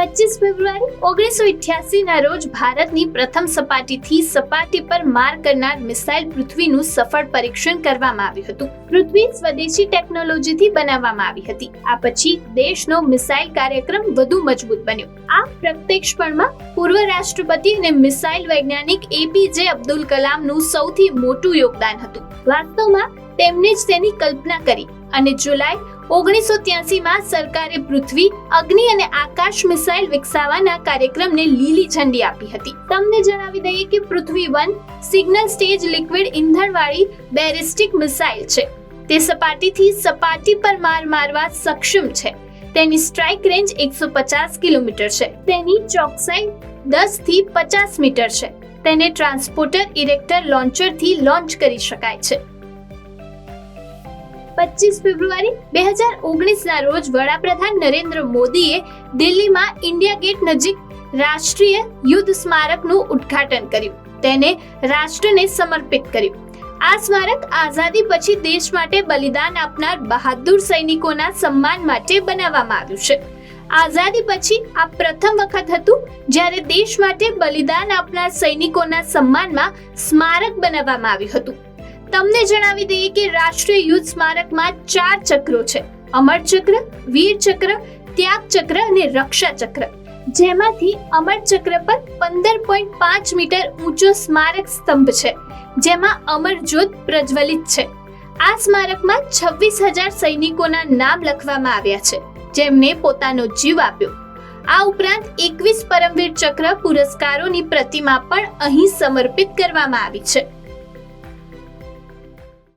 પચીસ ફેબ્રુઆરી ઓગણીસો ના રોજ ભારતની પ્રથમ સપાટીથી સપાટી પર માર કરનાર મિસાઇલ પૃથ્વીનું સફળ પરીક્ષણ કરવામાં આવ્યું હતું. પૃથ્વી સ્વદેશી ટેકનોલોજીથી બનાવવામાં આવી હતી. આ પછી દેશનો મિસાઇલ કાર્યક્રમ વધુ મજબૂત બન્યો. આ પ્રત્યક્ષપણમાં પૂર્વ રાષ્ટ્રપતિ અને મિસાઇલ વૈજ્ઞાનિક એપીજે અબ્દુલ કલામનું સૌથી મોટું યોગદાન હતું. વાસ્તવમાં તેમણે જ તેની કલ્પના કરી. અને જુલાઈ ઓગણીસો ત્યાસીમાં સરકારે પૃથ્વી, અગ્નિ અને આકાશ મિસાઇલ વિકસાવવાના કાર્યક્રમને લીલી ઝંડી આપી હતી. તમને જણાવી દઈએ કે Prithvi one single stage liquid ઇંધણવાળી ballistic missile છે. તે સપાટીથી સપાટી પર માર મારવા સક્ષમ છે. તેની સ્ટ્રાઇક રેન્જ એકસો પચાસ કિલોમીટર છે. તેની ચોકસાઈ દસથી પચાસ મીટર છે. તેને ટ્રાન્સપોર્ટર, ઇરેક્ટર, લોન્ચરથી લોન્ચ કરી શકાય છે. પચીસ ફેબ્રુઆરી બે હજાર ઓગણીસના રોજ વડાપ્રધાન નરેન્દ્ર મોદીએ દિલ્હીમાં ઇન્ડિયા ગેટ નજીક રાષ્ટ્રીય યુદ્ધ સ્મારકનું ઉદ્ઘાટન કર્યું. તેને રાષ્ટ્રને સમર્પિત કર્યું. આ સ્મારક આઝાદી પછી દેશ માટે બલિદાન આપનાર બહાદુર સૈનિકોના સન્માન માટે બનાવવામાં આવ્યું છે. આઝાદી પછી આ પ્રથમ વખત હતું જ્યારે દેશ માટે બલિદાન આપનાર સૈનિકોના સન્માનમાં સ્મારક બનાવવામાં આવ્યું હતું. તમને જણાવી દઈએ કે રાષ્ટ્રીય યુદ્ધ સ્મારકમાં ચાર ચક્રો છે. અમર ચક્ર, વીર ચક્ર, ત્યાગ ચક્ર અને રક્ષા ચક્ર. જેમાંથી અમર ચક્ર પર પંદર પોઈન્ટ પાંચ મીટર ઊંચો સ્મારક સ્તંભ છે. જેમાં અમર જ્યોત પ્રજ્વલિત છે. આ સ્મારકમાં છવ્વીસ હજાર સૈનિકોના નામ લખવામાં આવ્યા છે. જેમને પોતાનો જીવ આપ્યો. આ ઉપરાંત એકવીસ પરમવીર ચક્ર પુરસ્કારોની પ્રતિમા પણ અહીં સમર્પિત કરવામાં આવી છે.